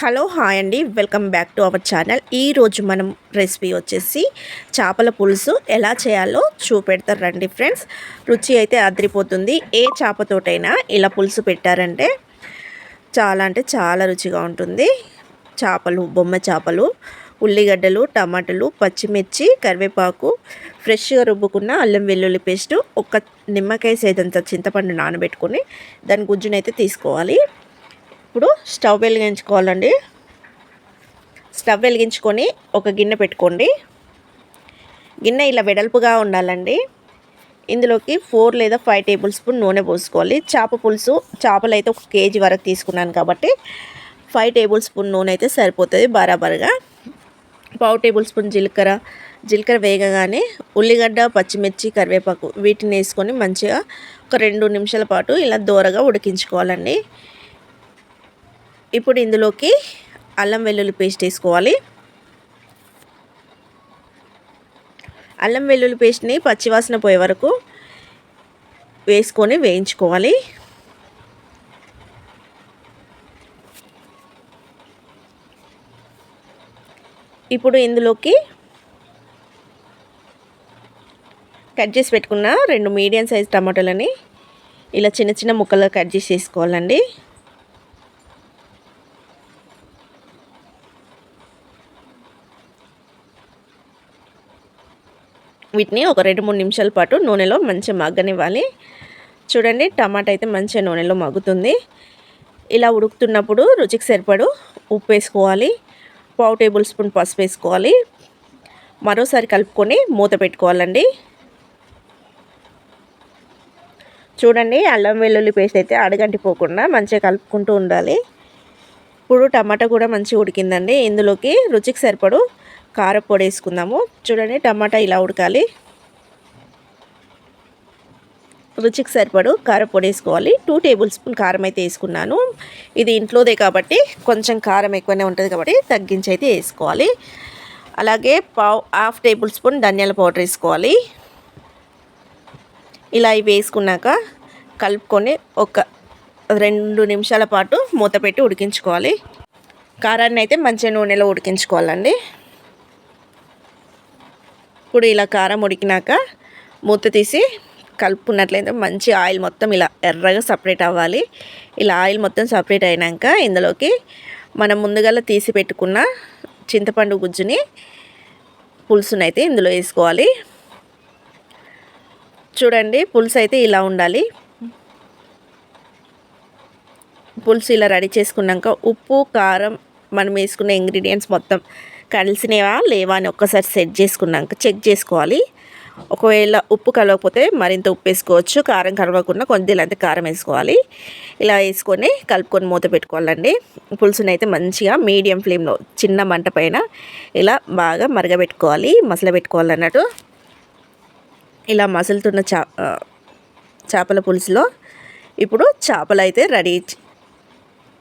Hello hi అండి. Welcome back to our channel. ఈరోజు మనం రెసిపీ వచ్చేసి చేపల పులుసు ఎలా చేయాలో చూపెడతారు రండి ఫ్రెండ్స్. రుచి అయితే అదిరిపోతుంది. ఏ చేపతోటైనా ఇలా పులుసు పెట్టారంటే చాలా అంటే చాలా రుచిగా ఉంటుంది. చేపలు బొమ్మ చేపలు ఉల్లిగడ్డలు టమాటాలు పచ్చిమిర్చి కరివేపాకు ఫ్రెష్గా రుబ్బుకున్న అల్లం వెల్లుల్లి పేస్ట్ ఒక నిమ్మకాయ సేదంత చింతపండు నానబెట్టుకొని దాని గుజ్జునైతే తీసుకోవాలి. ఇప్పుడు స్టవ్ వెలిగించుకోవాలండి. స్టవ్ వెలిగించుకొని ఒక గిన్నె పెట్టుకోండి. గిన్నె ఇలా వెడల్పుగా ఉండాలండి. ఇందులోకి ఫోర్ లేదా ఫైవ్ టేబుల్ స్పూన్ నూనె పోసుకోవాలి. చేప పులుసు చేపలు అయితే ఒక కేజీ వరకు తీసుకున్నాను కాబట్టి ఫైవ్ టేబుల్ స్పూన్ నూనె అయితే సరిపోతుంది బరాబర్గా. పావు టేబుల్ స్పూన్ జీలకర్ర జీలకర్ర వేగగానే ఉల్లిగడ్డ పచ్చిమిర్చి కరివేపాకు వీటిని వేసుకొని మంచిగా ఒక రెండు నిమిషాల పాటు ఇలా దూరగా ఉడికించుకోవాలండి. ఇప్పుడు ఇందులోకి అల్లం వెల్లుల్లి పేస్ట్ వేసుకోవాలి. అల్లం వెల్లుల్లి పేస్ట్ని పచ్చివాసన పోయే వరకు వేసుకొని వేయించుకోవాలి. ఇప్పుడు ఇందులోకి కట్ చేసి పెట్టుకున్న రెండు మీడియం సైజ్ టమాటోలని ఇలా చిన్న చిన్న ముక్కలుగా కట్ చేసి వేసుకోవాలండి. వీటిని ఒక రెండు మూడు నిమిషాల పాటు నూనెలో మంచిగా మగ్గనివ్వాలి. చూడండి టమాటా అయితే మంచిగా నూనెలో మగ్గుతుంది. ఇలా ఉడుకుతున్నప్పుడు రుచికి సరిపడు ఉప్పు వేసుకోవాలి. పావు టేబుల్ స్పూన్ పసుపు వేసుకోవాలి. మరోసారి కలుపుకొని మూత పెట్టుకోవాలండి. చూడండి అల్లం వెల్లుల్లి పేస్ట్ అయితే అడగంటిపోకుండా మంచిగా కలుపుకుంటూ ఉండాలి. ఇప్పుడు టమాటా కూడా మంచిగా ఉడికిందండి. ఇందులోకి రుచికి సరిపడు కారపొడి వేసుకుందాము. చూడండి టమాటా ఇలా ఉడకాలి. రుచికి సరిపడు కారపొడి వేసుకోవాలి. టూ టేబుల్ స్పూన్ కారం అయితే వేసుకున్నాను. ఇది ఇంట్లోదే కాబట్టి కొంచెం కారం ఎక్కువనే ఉంటుంది కాబట్టి తగ్గించి అయితే వేసుకోవాలి. అలాగే పావు హాఫ్ టేబుల్ స్పూన్ ధనియాల పౌడర్ వేసుకోవాలి. ఇలా ఇవి వేసుకున్నాక కలుపుకొని ఒక రెండు నిమిషాల పాటు మూత పెట్టి ఉడికించుకోవాలి. కారాన్ని అయితే మంచిగా నూనెలో ఉడికించుకోవాలండి. ఇప్పుడు ఇలా కారం ఉడికినాక మూత తీసి కలుపుకున్నట్లయితే మంచి ఆయిల్ మొత్తం ఇలా ఎర్రగా సపరేట్ అవ్వాలి. ఇలా ఆయిల్ మొత్తం సపరేట్ అయినాక ఇందులోకి మనం ముందుగా తీసి పెట్టుకున్న చింతపండు గుజ్జుని పులుసునైతే ఇందులో వేసుకోవాలి. చూడండి పులుసు అయితే ఇలా ఉండాలి. పులుసు ఇలా రెడీ చేసుకున్నాక ఉప్పు కారం మనం వేసుకున్న ఇంగ్రీడియంట్స్ మొత్తం కలిసినవా లేవా అని ఒక్కసారి సెట్ చేసుకున్నాక చెక్ చేసుకోవాలి. ఒకవేళ ఉప్పు కలవకపోతే మరింత ఉప్పు వేసుకోవచ్చు. కారం కలవకుండా కొద్దిలంత కారం వేసుకోవాలి. ఇలా వేసుకొని కలుపుకొని మూత పెట్టుకోవాలండి. పులుసుని అయితే మంచిగా మీడియం ఫ్లేమ్లో చిన్న మంట పైన ఇలా బాగా మరగబెట్టుకోవాలి. మసల పెట్టుకోవాలన్నట్టు. ఇలా మసులుతున్న చా చేపల పులుసులో ఇప్పుడు చేపలు అయితే రెడీ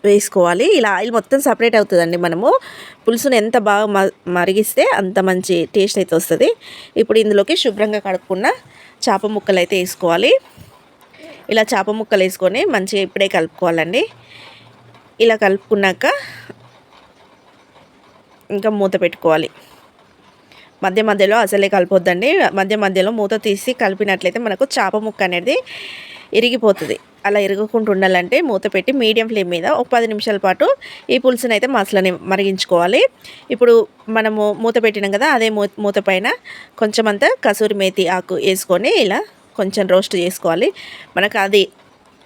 వేసుకోవాలి. ఇలా ఆయిల్ మొత్తం సపరేట్ అవుతుందండి మనము. పులుసును ఎంత బాగా మరిగిస్తే అంత మంచి టేస్ట్ అయితే వస్తుంది. ఇప్పుడు ఇందులోకి శుభ్రంగా కడుక్కున్న చేప ముక్కలు అయితే వేసుకోవాలి. ఇలా చేప ముక్కలు వేసుకొని మంచిగా ఇప్పుడే కలుపుకోవాలండి. ఇలా కలుపుకున్నాక ఇంకా మూత పెట్టుకోవాలి. మధ్య మధ్యలో అసలే కలిపొద్దండి. మధ్య మధ్యలో మూత తీసి కలిపినట్లయితే మనకు చేప ముక్క అనేది ఇరిగిపోతుంది. అలా ఇరగకుండా ఉండాలంటే మూత పెట్టి మీడియం ఫ్లేమ్ మీద ఒక పది నిమిషాల పాటు ఈ పులుసుని అయితే మసలని మరిగించుకోవాలి. ఇప్పుడు మనము మూత పెట్టినాం కదా అదే మూత పైన కొంచెం అంతా కసూరి మేతి ఆకు వేసుకొని ఇలా కొంచెం రోస్ట్ చేసుకోవాలి. మనకు అది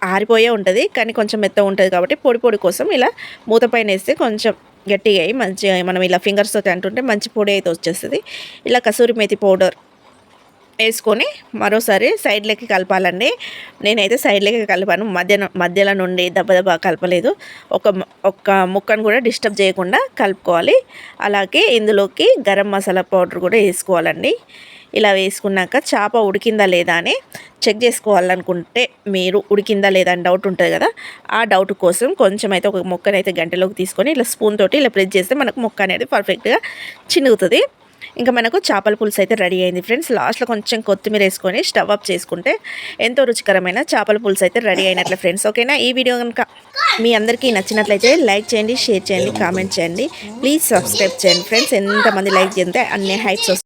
ఆరిపోయే ఉంటుంది కానీ కొంచెం మెత్త ఉంటుంది కాబట్టి పొడి పొడి కోసం ఇలా మూత పైన వేస్తే కొంచెం గట్టిగా అయ్యి మంచిగా మనం ఇలా ఫింగర్స్తో అంటుంటే మంచి పొడి అయితే వచ్చేస్తుంది. ఇలా కసూరి మేతి పౌడర్ వేసుకొని మరోసారి సైడ్లకి కలపాలండి. నేనైతే సైడ్లకి కలిపాను. మధ్య మధ్యలో నుండి దెబ్బ దెబ్బ కలపలేదు. ఒక ఒక్క ముక్కను కూడా డిస్టర్బ్ చేయకుండా కలుపుకోవాలి. అలాగే ఇందులోకి గరం మసాలా పౌడర్ కూడా వేసుకోవాలండి. ఇలా వేసుకున్నాక చేప ఉడికిందా లేదా అని చెక్ చేసుకోవాలనుకుంటే మీరు ఉడికిందా లేదా అని డౌట్ ఉంటుంది కదా ఆ డౌట్ కోసం కొంచెం అయితే ఒక ముక్కనైతే గంటలోకి తీసుకొని ఇలా స్పూన్ తోటి ఇలా ప్రెస్ చేస్తే మనకు ముక్క అనేది పర్ఫెక్ట్గా చినుగుతుంది ఇంకా మనకు చేపల పులుసు అయితే రెడీ అయింది ఫ్రెండ్స్. లాస్ట్లో కొంచెం కొత్తిమీర వేసుకొని స్టవ్ అప్ చేసుకుంటే ఎంతో రుచికరమైన చేపల పులుసు అయితే రెడీ అయినట్లే ఫ్రెండ్స్. ఓకేనా? ఈ వీడియో కనుక మీ అందరికీ నచ్చినట్లయితే లైక్ చేయండి షేర్ చేయండి కామెంట్ చేయండి. ప్లీజ్ సబ్స్క్రైబ్ చేయండి ఫ్రెండ్స్. ఎంతమంది లైక్ చేస్తే అన్ని హైట్స్ వస్తాయి.